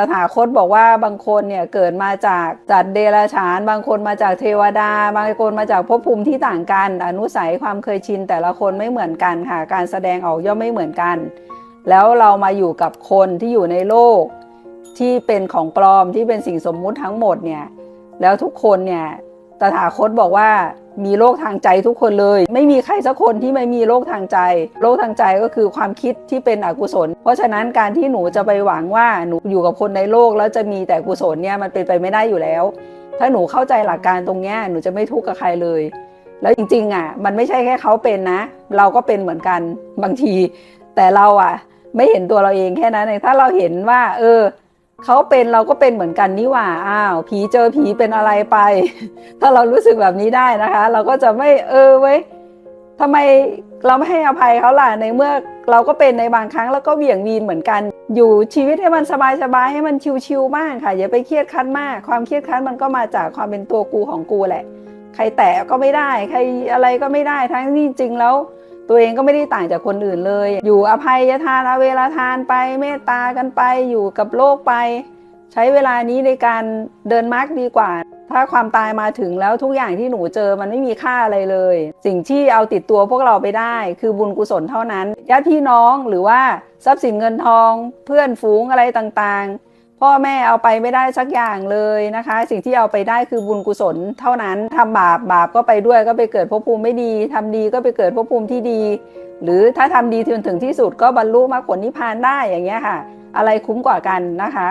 ตถาคตบอกว่าบางคนเนี่ยเกิดมาจากจัดเดรัจฉาน บางคนมาจากเทวดา บางคนมาจากภพภูมิที่ต่างกัน อนุสัยความเคยชินแต่ละคนไม่เหมือนกันค่ะ การแสดงออกย่อมไม่เหมือนกัน แล้วเรามาอยู่กับคนที่อยู่ในโลก ที่เป็นของปลอมที่เป็นสิ่งสมมุติทั้งหมดเนี่ยแล้วทุกคนเนี่ยตถาคตบอกว่า มีโรคทางใจทุกคนเลย ไม่มีใครสักคนที่ไม่มีโรคทางใจโรคทางใจก็คือความคิดที่เป็นอกุศล เพราะฉะนั้นการที่หนูจะไปหวังว่าหนูอยู่กับคนในโลกแล้วจะมีแต่กุศลเนี่ยมันเป็นไปไม่ได้อยู่แล้ว ถ้าหนูเข้าใจหลักการตรงนี้หนูจะไม่ทุกข์กับใครเลย แล้วจริงๆอะมันไม่ใช่แค่เขาเป็นนะ เราก็เป็นเหมือนกันบางที แต่เราอะ ไม่เห็นตัวเราเองแค่นั้นเองถ้าเราเห็นว่า เออ เขาเป็นเราก็เป็นเหมือนกันนี่หว่าอ้าว ผีเจอผีเป็นอะไรไป ถ้าเรารู้สึกแบบนี้ได้นะคะ เราก็จะไม่เออเว้ยทำไมเราไม่ให้อภัยเขาล่ะในเมื่อเราก็เป็นในบางครั้งแล้วก็เบี่ยงวีนเหมือนกัน อยู่ชีวิตให้มันสบายๆให้มันชิวๆบ้างค่ะ อย่าไปเครียดคั้นมาก ความเครียดคั้นมันก็มาจากความเป็นตัวกูของกูแหละ ใครแตะก็ไม่ได้ ใครอะไรก็ไม่ได้ทั้งที่จริงแล้ว ตัวเองก็ไม่ได้ต่างจากคนอื่นเลย อยู่อภัยทานอเวลาทานไปเมตตากันไปอยู่กับโลกไป ใช้เวลานี้ในการเดินมาร์กดีกว่า ถ้าความตายมาถึงแล้วทุกอย่างที่หนูเจอมันไม่มีค่าอะไรเลย สิ่งที่เอาติดตัวพวกเราไปได้ คือบุญกุศลเท่านั้นญาติพี่น้องหรือว่าทรัพย์สินเงินทอง เพื่อนฝูงอะไรต่างๆ พ่อแม่เอาไปไม่ได้สักอย่างเลยนะคะ สิ่งที่เอาไปได้คือบุญกุศลเท่านั้นทำบาปบาปก็ไปด้วยก็ไปเกิดภพภูมิไม่ดีทำดีก็ไปเกิดภพภูมิที่ดี หรือถ้าทำดีจนถึงที่สุดก็บรรลุมรรคผลนิพพานได้อย่างเงี้ยค่ะ อะไรคุ้มกว่ากันนะคะ